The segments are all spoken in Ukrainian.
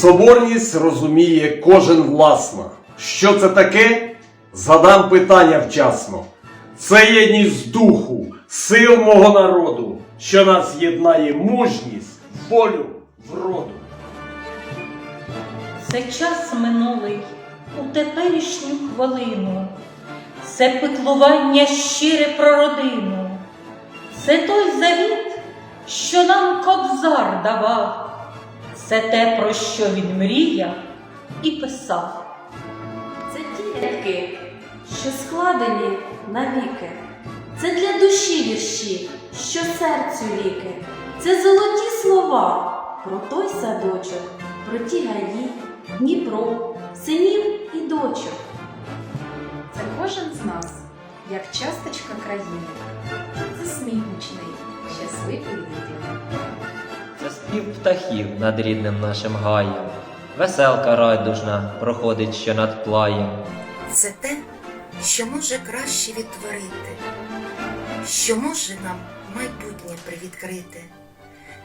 Соборність розуміє кожен власно. Що це таке? Задам питання вчасно. Це єдність духу, сил мого народу, що нас єднає мужність, волю, вроду. Це час минулий у теперішню хвилину, це пеклування щире про родину, це той завіт, що нам кобзар давав, це те, про що він мріяв і писав. Це ті рядки, що складені навіки. Це для душі вірші, що серцю ліки. Це золоті слова про той садочок, про ті гаї, Дніпро, синів і дочок. Це кожен з нас, як часточка країни. Це сміх щасливий дитини. Це спів птахів над рідним нашим гаєм. Веселка райдужна проходить що над плаєм. Це те, що може краще відтворити, що може нам майбутнє привідкрити.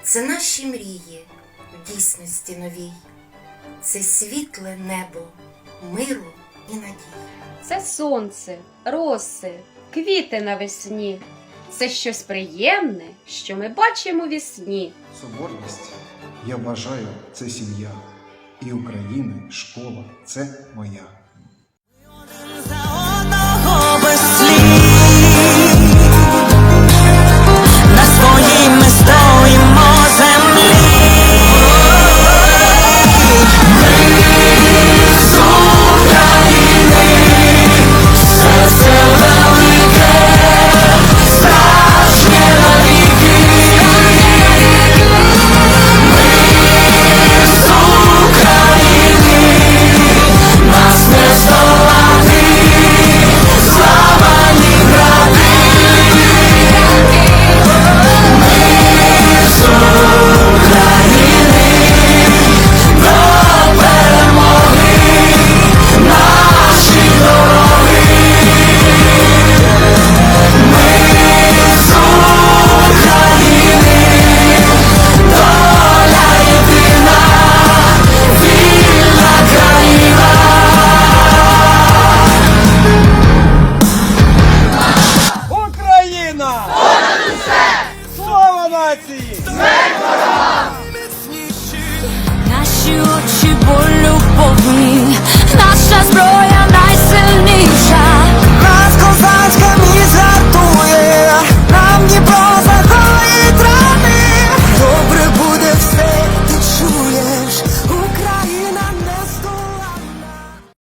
Це наші мрії в дійсності новій, це світле небо миру і надії. Це сонце, роси, квіти навесні. Це щось приємне, що ми бачимо вісні. Соборність, я вважаю, це сім'я. І України, школа це моя. нації! Смерть ворогам! Наші очі болю наша зброя найсильніша.